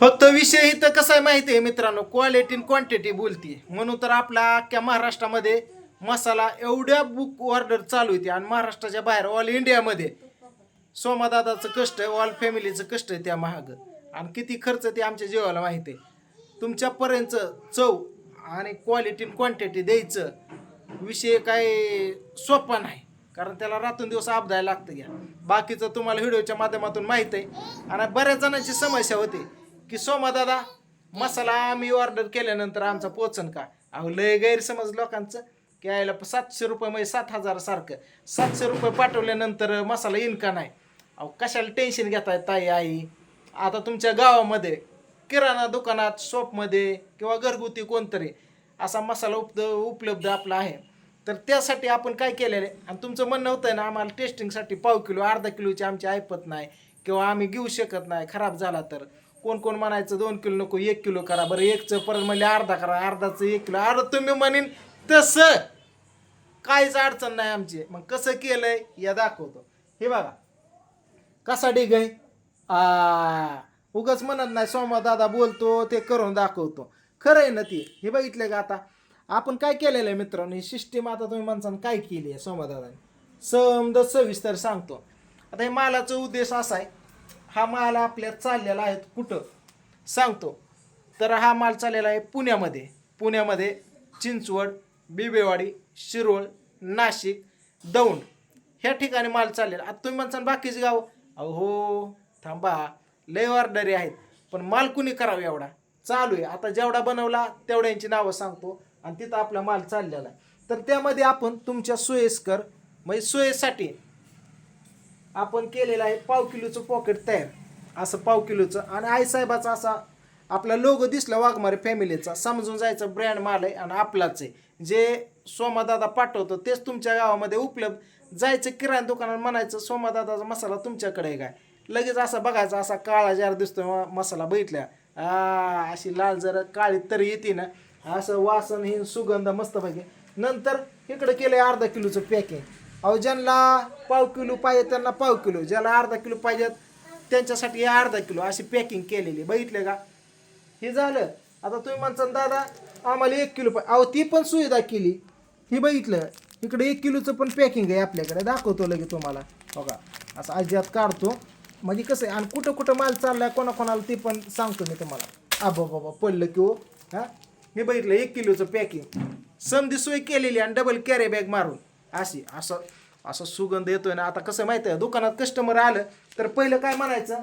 फक्त विषय इथं कसं आहे माहिती आहे मित्रांनो? क्वालिटी आणि क्वांटिटी बोलती म्हणून तर आपला अख्ख्या महाराष्ट्रामध्ये मसाला एवढ्या बुक ऑर्डर चालू होती आणि महाराष्ट्राच्या बाहेर ऑल इंडियामध्ये सोमादादाचं कष्ट आहे ऑल फॅमिलीचं कष्ट आहे त्या महाग. आणि किती खर्च ते आमच्या जीवाला माहिती आहे. तुमच्यापर्यंत चव आणि क्वालिटी क्वांटिटी द्यायचं विषय काय सोपा नाही. कारण त्याला रातून दिवस आपदायला लागतं घ्या. बाकीचं तुम्हाला व्हिडिओच्या माध्यमातून माहीत आहे. आणि बऱ्याच जणांची समस्या होती. की सोमा दादा मसाला आम्ही ऑर्डर केल्यानंतर आमचा पोचन का? अहो लय गैरसमज लोकांचं. की यायला सातशे रुपये म्हणजे सात हजार सारखं. सातशे रुपये पाठवल्यानंतर मसाला येईन का नाही? अहो कशाला टेन्शन घेताय ताई आई? आता तुमच्या गावामध्ये किराणा दुकानात शॉपमध्ये किंवा घरगुती कोणतरी असा मसाला उपद उपलब्ध आपला आहे. तर त्यासाठी आपण काय केलेलं आहे? आणि तुमचं म्हणणं होतं ना आम्हाला टेस्टिंगसाठी पाव किलो अर्धा किलोची आमची ऐपत नाही किंवा आम्ही घेऊ शकत नाही खराब झाला तर. कोण कोण म्हणायचं दोन किलो नको एक किलो करा बरं एकचं परत म्हणले अर्धा करा अर्धाचं एक किलो. अर्धा तुम्ही म्हणेन तसं. काहीच अडचण नाही आमची. मग कसं केलंय या दाखवतो. हे बघा. कसा डिग आहे? आ उगाच म्हणत नाही सोमा दादा बोलतो ते करून दाखवतो. खरं आहे ना ती. हे बघितलं का आता? आपण काय केलेलं आहे मित्रांनो? ही सिस्टीम आता तुम्ही माणसानं काय केली आहे सोमा दादाने? समद सविस्तर सांगतो. आता हे मालाचा उद्देश असा आहे हा माल आपल्या चाललेला आहे कुठं? सांगतो. तर हा माल चाललेला आहे पुण्यामध्ये. पुण्यामध्ये चिंचवड बिबेवाडी शिरोळ नाशिक दौंड ह्या ठिकाणी माल चाललेला आता तुम्ही म्हणसान बाकीचे गाव? अहो हो, थांबा. लय ऑर्डरी आहेत. पण माल कुणी करावं एवढा? चालू आहे. आता जेवढा बनवला तेवढ्यांची नावं सांगतो. आणि तिथं आपला माल चाललेला आहे. तर त्यामध्ये आपण तुमच्या सोयीस्कर म्हणजे सोयीसाठी आपण केलेलं आहे पाव किलोचं पॉकेट तयार. असं पाव किलोचं. आणि आईसाहेबाचा असा आपला लोगो दिसला वाघमारे फॅमिलीचा. समजून जायचं ब्रँड माल आहे आणि आपलाच आहे. जे सोमादादा पाठवतो तेच तुमच्या गावामध्ये उपलब्ध. जायचं किराणा दुकानात म्हणायचं सोमादादाचा मसाला तुमच्याकडे आहे काय लगेच असा बघायचा असा काळा जार दिसतो मसाला बघितल्या. अशी लाल जरा काळी तरी येते ना. असं वासन हे सुगंध मस्त पाहिजे नंतर इकडे आहे अर्धा किलोचं पॅकिंग अहो ज्यांना पाव किलो पाहिजे त्यांना पाव किलो. ज्याला अर्धा किलो पाहिजेत त्यांच्यासाठी हे अर्धा किलो अशी पॅकिंग केलेली. बघितले का? हे झालं. आता तुम्ही म्हणसान दादा आम्हाला एक किलो पाहिजे अहो ती पण सुविधा केली. हे बघितलं. इकडे एक किलोचं पण पॅकिंग आहे आपल्याकडे. दाखवतो लगे तुम्हाला. बघा असं अजिबात काढतो. म्हणजे कसं आहे आणि कुठं कुठं माल चाललाय कोणाकोणाला ते पण सांगतो मी तुम्हाला. आबा बाबा पडलं की हो. हा? मी बघितलं एक किलोचं पॅकिंग समधी सोय केलेली आणि डबल कॅरी बॅग मारून. अशी असं. असं सुगंध येतोय ना. आता कसं माहिती आहे दुकानात कस्टमर आलं तर पहिलं काय म्हणायचं?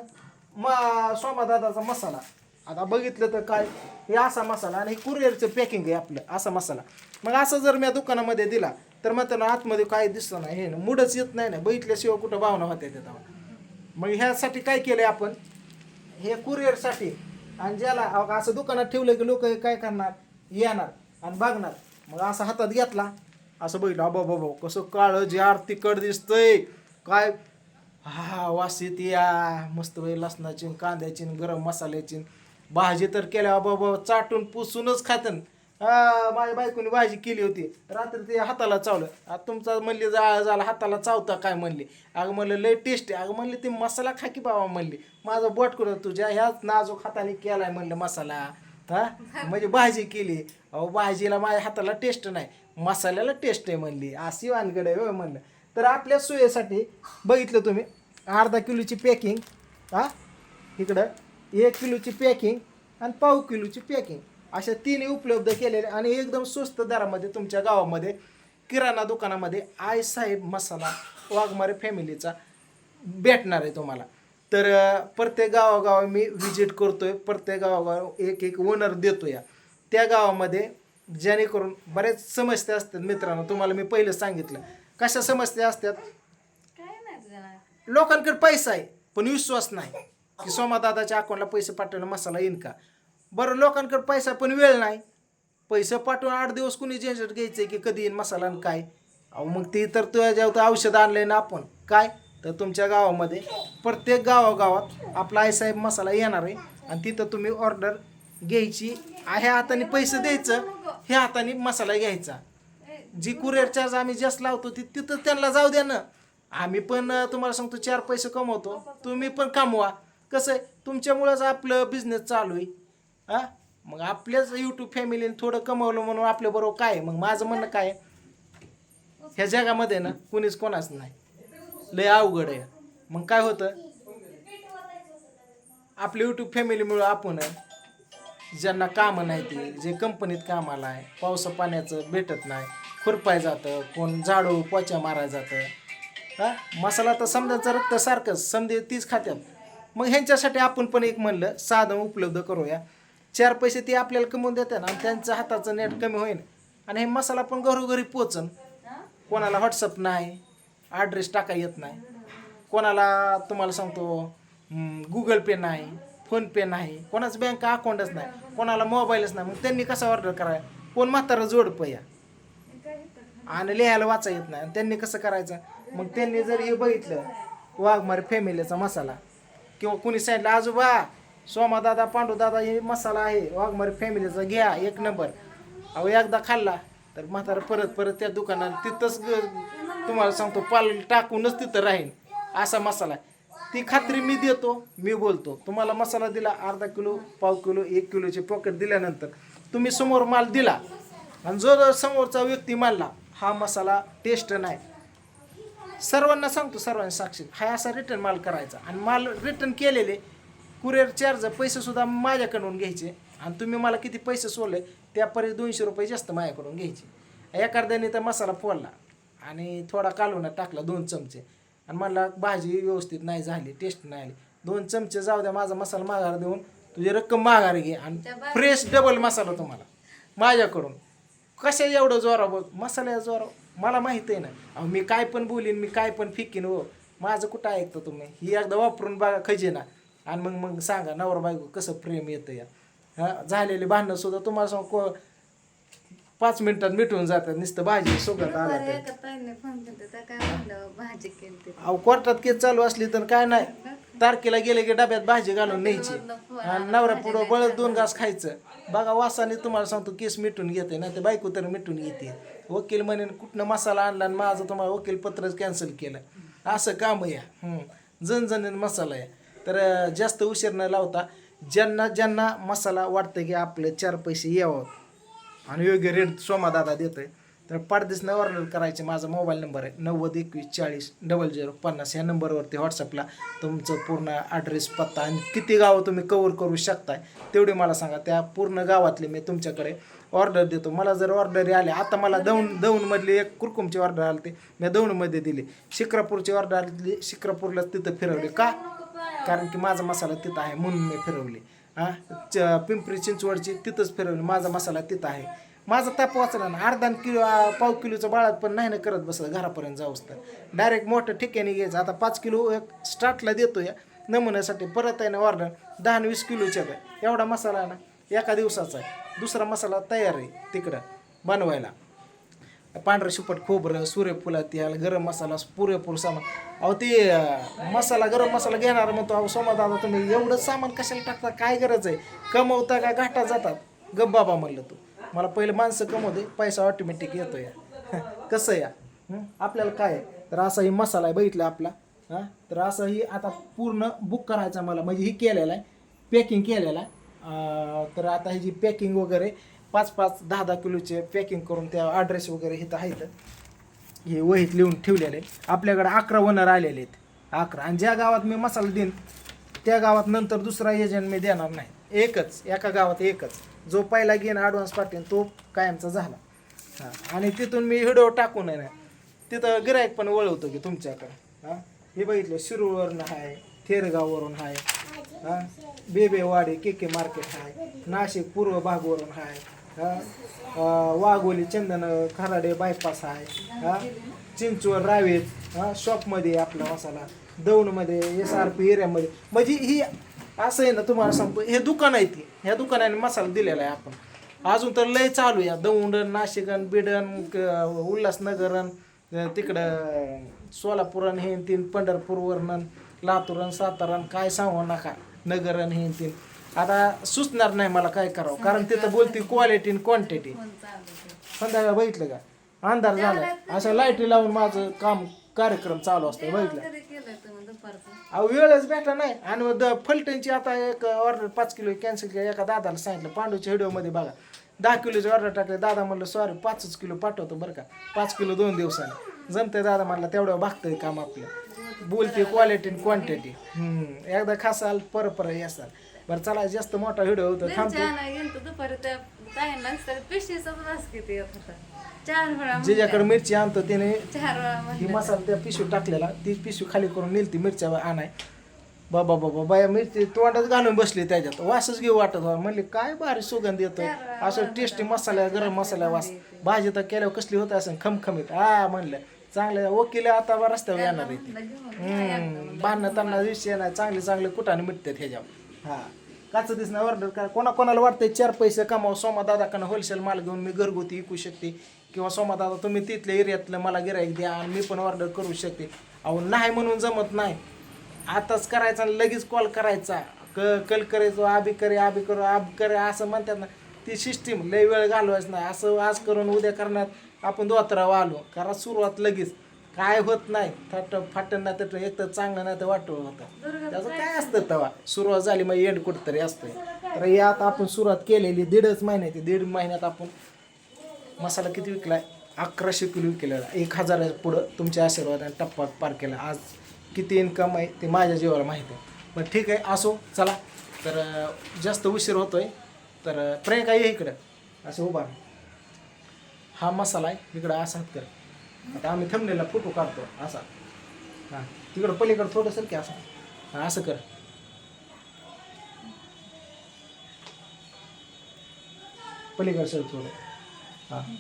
मा सोमादादाचा मसाला. आता बघितलं तर काय हे असा मसाला आणि हे कुरिअरचं पॅकिंग आहे आपलं असा मसाला. मग असं जर मी दुकानामध्ये दिला तर मग त्यांना आतमध्ये काय दिसतं नाही हे ना मुडच येत नाही ना बघितल्याशिवाय कुठं भावना होत्या त्या मग ह्यासाठी काय केलं आपण? हे कुरिअरसाठी आणि ज्याला अहो, असं दुकानात ठेवलं की लोक काय करणार? येणार आणि बघणार. मग असा हातात घेतला असं बघितलं अबा बाबा कसं काळं जार तिकड दिसतंय काय हा वास येते या मस्त बाई लसणाची कांद्याची गरम मसाल्याची भाजी तर केल्या बाबा चाटून पुसूनच खातन. हा माझ्या बायकोनी भाजी केली होती रात्री ते हाताला चावलं. आता तुमचा म्हणले जा झाला हाताला चावता काय म्हणले? अगं म्हणलं लय टेस्ट आहे. अगं म्हणले ते मसाला खा की बाबा म्हणली. माझं बोट करून तुझ्या? ह्याच नाजूक हाताने केलाय म्हणलं मसाला. हा? म्हणजे भाजी केली. अहो भाजीला माझ्या हाताला टेस्ट नाही. मसाल्याला टेस्ट आहे म्हणली. अशी वानगड आहे म्हणलं. तर आपल्या सोयीसाठी बघितलं तुम्ही अर्धा किलोची पॅकिंग हा? इकडं एक किलोची पॅकिंग आणि पाव किलोची पॅकिंग अशा तिन्ही उपलब्ध केलेले आणि एकदम स्वस्त दरामध्ये तुमच्या गावामध्ये किराणा दुकानामध्ये आय साहेब मसाला वाघमारे फॅमिलीचा भेटणार आहे तुम्हाला. तर प्रत्येक गावागाव मी व्हिजिट करतोय प्रत्येक गावागाव एक एक ओनर देतो या त्या गावामध्ये जेणेकरून बऱ्याच समस्या असतात मित्रांनो तुम्हाला मी पहिलं सांगितलं. कशा समस्या असतात? काय नाही तुझ्या लोकांकडे पैसा आहे पण विश्वास नाही. की सोमादादाच्या अकाउंटला पैसे पाठवणं मसाला येईन का? बरं लोकांकडे पैसा पण वेळ नाही. पैसे पाठवून आठ दिवस कुणी झंझट घ्यायचं की कधी येईन मसाला आणि काय? अहो मग ती तर तुझ्या तर औषध आणलंय ना आपण. काय? तर तुमच्या गावामध्ये प्रत्येक गावागावात आपला आईसाहेब मसाला येणार आहे आणि तिथं तुम्ही ऑर्डर घ्यायची. ह्या हाताने पैसे द्यायचं ह्या हाताने मसाला घ्यायचा. जी कुरिअर चार्ज आम्ही जास्त लावतो ती तिथं त्यांना जाऊ द्या ना. आम्ही पण तुम्हाला सांगतो चार पैसे कमवतो. तुम्ही पण कमवा. कसं आहे? तुमच्यामुळंच आपलं बिझनेस चालू आहे. हां मग आपल्याच यूट्यूब फॅमिलीने थोडं कमवलं म्हणून आपल्याबरोबर काय मग माझं म्हणणं काय ह्या जगामध्ये ना कुणीच कोणाच नाही. लय अवघड आहे. मग काय होतं? आपली यूट्यूब फॅमिलीमुळं आपण ज्यांना कामं नाही ते जे कंपनीत कामाला आहे पावसा पाण्याचं भेटत नाही खुरपाय जातं कोण झाडू पोच्या माराय जातं. हा? मसाला तर समजा रक्त सारखंच समजे तीच खात्यात. मग ह्यांच्यासाठी आपण पण एक म्हणलं साधन उपलब्ध करूया. चार पैसे ते आपल्याला कमवून देतात आणि त्यांचं हाताचं नेट कमी होईल आणि हे मसाला पण घरोघरी पोचन. कोणाला व्हॉट्सअप नाही ॲड्रेस टाका येत नाही. कोणाला तुम्हाला सांगतो गुगल पे नाही. फोनपे नाही कोणाचं बँक अकाउंटच नाही कोणाला मोबाईलच नाही. मग त्यांनी कसं ऑर्डर करायला कोण म्हातारा जोड पया आणि लिहायला वाचा येत नाही. आणि त्यांनी कसं करायचं? मग त्यांनी जर हे बघितलं वाघमारे फॅमिलीचा मसाला किंवा कुणी सांगितलं आजोबा सोमा दादा पांडू दादा हे मसाला आहे वाघमारे फॅमिलीचा घ्या एक नंबर. अहो एकदा खाल्ला तर म्हातारा परत परत त्या दुकानात तिथंच ग- तुम्हाला सांगतो पाल टाकूनच तिथं राहील असा मसाला. आहे ती खात्री मी देतो मी बोलतो. तुम्हाला मसाला दिला अर्धा किलो पाव किलो एक किलोचे पॉकेट दिल्यानंतर तुम्ही समोर माल दिला. आणि जो जर समोरचा व्यक्ती मानला हा मसाला टेस्ट नाही. सर्वांना सांगतो सर्वांना साक्षी. हा असा रिटर्न माल करायचा. आणि माल रिटर्न केलेले कुरिअर चार्ज पैसेसुद्धा माझ्याकडून घ्यायचे. आणि तुम्ही मला किती पैसे सोडले त्यापर्यंत दोनशे रुपये जास्त माझ्याकडून घ्यायचे. एखाद्याने तर मसाला फोडला आणि थोडा कालवण्यात टाकला दोन चमचे. आणि म्हणला भाजी व्यवस्थित नाही झाली टेस्ट नाही आली. दोन चमचे जाऊ द्या माझा मसाला माघार देऊन तुझी रक्कम माघार घे आणि फ्रेश डबल मसाला तुम्हाला माझ्याकडून. कशा एवढं जोरा बघ मसाल्या जोरा मला माहीत आहे ना. अहो मी काय पण बोलीन मी काय पण फिकीन हो. माझं कुठं ऐकतं तुम्ही? ही एकदा वापरून बघा खजिना. आणि मग मग सांगा नवरा बायको कसं प्रेम येतं या? हा झालेली भांडणं सुद्धा तुम्हाला सांग को पाच मिनिटात मिटून जातात नुसतं भाजी सुगंध आला बरं तर एका ताईने फोन केला त्या काय म्हणलं भाजी केली अहो कोर्टात केस चालू असली तर काय नाही. तारखेला गेले की डब्यात भाजी घालून न्यायची. आणि नवरा पुढं बळत दोन घास खायचं. बघा वासाने तुम्हाला सांगतो केस मिटून घेते ना ते बायको तर मिटून घेते. वकील म्हणे कुठनं मसाला आणला आणि माझं तुम्हाला वकील पत्रच कॅन्सल केलं. असं काम या जणजणीन मसाला आहे. तर अं, जास्त उशीर न लावता ज्यांना ज्यांना मसाला वाटतं की आपले चार पैसे यावं आणि योग्य रेट सोमादादा आहे तर पाडदिसनं ऑर्डर करायचे माझा मोबाईल नंबर आहे. नव्वद एकवीस चाळीस डबल झिरो पन्नास ह्या नंबरवरती व्हॉट्सअपला तुमचं पूर्ण ॲड्रेस पत्ता आणि किती गावं तुम्ही कवर करू शकताय तेवढे मला सांगा. त्या पूर्ण गावातले मी तुमच्याकडे ऑर्डर देतो. मला जर ऑर्डर आले आता मला दौंड दौंडमधली एक कुरकुमची ऑर्डर आली ते मी दौंडमध्ये दिली. शिक्रापूरची ऑर्डर आली शिक्रापूरला तिथं फिरवली. का? कारण की माझा मसाला तिथं आहे म्हणून मी फिरवली. हां? च पिंपरी चिंचवडची तिथंच फिरवली. माझा मसाला तिथं आहे. माझा ताप वाचला ना अर्धा किलो पाव किलोचं बाळात पण नाही ना करत बसत घरापर्यंत जाऊस तर डायरेक्ट मोठं ठिकाणी घ्यायचं. आता पाच किलो एक स्टार्टला देतो या नमुन्यासाठी परत आहे ना ऑर्डर दहा वीस किलोच्या एवढा मसाला आहे ना एका दिवसाचा आहे. दुसरा मसाला तयार आहे तिकडं बनवायला. पांढरं शिपट खोबरं सूर्यफुला तेल गरम मसाला पुरेपूर सामान. अहो ते मसाला गरम मसाला घेणार म्हणतो अहो सोमा दादा तुम्ही एवढं सामान कशाला टाकता? काय गरज आहे? कमवता का घाटा जातात? गप बाबा म्हणलं तू. मला पहिलं माणसं कमवते पैसा ऑटोमॅटिक येतो या. कसं या? आपल्याला काय आहे? तर असा ही मसाला आहे बघितला आपला? हां? तर असं ही आता पूर्ण बुक करायचा मला. म्हणजे ही केलेला आहे पॅकिंग केलेला आहे. तर आता ही जी पॅकिंग वगैरे पाच पाच दहा दहा किलोचे पॅकिंग करून त्या ॲड्रेस वगैरे इथं आहेत. हे वहीत लिहून ठेवलेले. आपल्याकडे अकरा वनर आलेले आहेत. अकरा. आणि ज्या गावात मी मसाला देईन त्या गावात नंतर दुसरा एजंट मी देणार नाही. एकच. एका गावात एकच. जो पहिला घेईन ॲडव्हान्स पाठवेन तो कायमचा झाला. हां. आणि तिथून मी हिडो टाकून आहे ना तिथं गिरायक पण वळवतो की तुमच्याकडं. हां. हे बघितलं शिरूरवरून आहे थेरगाववरून आहे हां. बेबेवाडी के के मार्केट आहे नाशिक पूर्व भागवरून आहे वाघोली चंदन खराडे बायपास आहे. हां? चिंचवड रावेत हां? शॉपमध्ये आपला मसाला. दौंडमध्ये एस आर पी एरियामध्ये. म्हणजे ही असं आहे ना तुम्हाला सांगतो हे दुकान आहे ती. ह्या दुकानाने मसाला दिलेला आहे आपण. अजून तर लय चालू आहे. दौंड नाशिकन बिडन उल्हासनगरन तिकडं सोलापूरन हे तीन पंढरपूर वर्णन लातूरन सातारान काय सांगू नका. नगरन हे तीन. आता सुचणार नाही मला काय करावं कारण तिथं बोलते क्वालिटी आणि क्वांटिटी. संध्याकाळ बघितलं का? अंधार झाला. अशा लाईटी लावून माझं काम कार्यक्रम चालू असतो बघितलं? अहो वेळच भेटा नाही. आणि फलटणची आता एक ऑर्डर पाच किलो कॅन्सल केली. एका दादाला सांगितलं पांडूच्या व्हिडिओमध्ये बघा दहा किलोची ऑर्डर टाकले. दादा म्हणलं सॉरी पाचच किलो पाठवतो बरं का. पाच किलो दोन दिवसाने. जमतंय दादा म्हणला तेवढं भागतंय काम आपलं. बोलते क्वालिटी आणि क्वांटिटी एकदा खासाल पर पर असाल. बरं चला जास्त मोठा व्हिडिओ होतो थांबतो. गेलतो दुपारी त्या ताईंना तर पिशवीचा बास्केट येत होता? चार वेळा जिच्याकडे मिरची आणतो चार वेळा ही म्हणलं मसाला त्या पिशवी टाकलेला ती पिशवी खाली करून नेलती मिरच्या आणाय. बाबा बाबा बाया मिरची तोंडात घालून बसली त्याच्यात. वासच घेऊ वाटत होता. म्हणले काय भारी सुगंध येतोय. असं टेस्टी मसाला गरम मसाला वास. भाजी तर केल्यावर कसली होत असं खमखमीत. हा म्हणलं चांगलं वकील आता रस्त्यावर येणार आहे ती. हम्म, भांडणं त्यांना विषय नाही. चांगले चांगले कुठाने मिटतात ह्याच्यावर. हा. काचं दिसणार ऑर्डर करा. कोणाकोणाला वाटतंय चार पैसे कमावं सोमादादाकडनं होलसेल माल घेऊन मी घरगुती विकू शकते. किंवा सोमा दादा तुम्ही तिथल्या एरियातलं मला गिराईक द्या आणि मी पण ऑर्डर करू शकते. अहो नाही म्हणून जमत नाही. आताच करायचा आणि लगेच कॉल करायचा. क कल करायचो आबी करे आबी करू आब करे असं म्हणतात ना. ती सिस्टीम लय वेळ घालवायच नाही. असं आज करून उद्या करण्यात आपण दोतरावं आलो. करा सुरुवात लगेच. काय होत नाही. थट फाटन नाही तर एक तर चांगलं नाही तर वाटव होतं. त्याचं काय असतं? तेव्हा सुरुवात झाली मग एंड कुठतरी असतंय. तर आता आपण सुरुवात केलेली दीडच महिन्याची दीड महिन्यात आपण मसाला किती विकलाय? अकराशे किलो विकलेला. एक हजाराच्या पुढं तुमच्या आशीर्वादाने टप्पा पार केला. आज किती इन्कम आहे ते माझ्या जीवाला माहिती आहे. पण ठीक आहे असो चला. तर जास्त उशीर होतोय. तर अं, प्रियंका ये इकडं. असं उभा. हा मसाला आहे. इकडं असा हात कर. आता आम्ही थंबनेला फोटो काढतो असा. हां. तिकडं पलीकडं थोडंसं की असं. हां असं कर. पलीकडं सर थोडं. हां.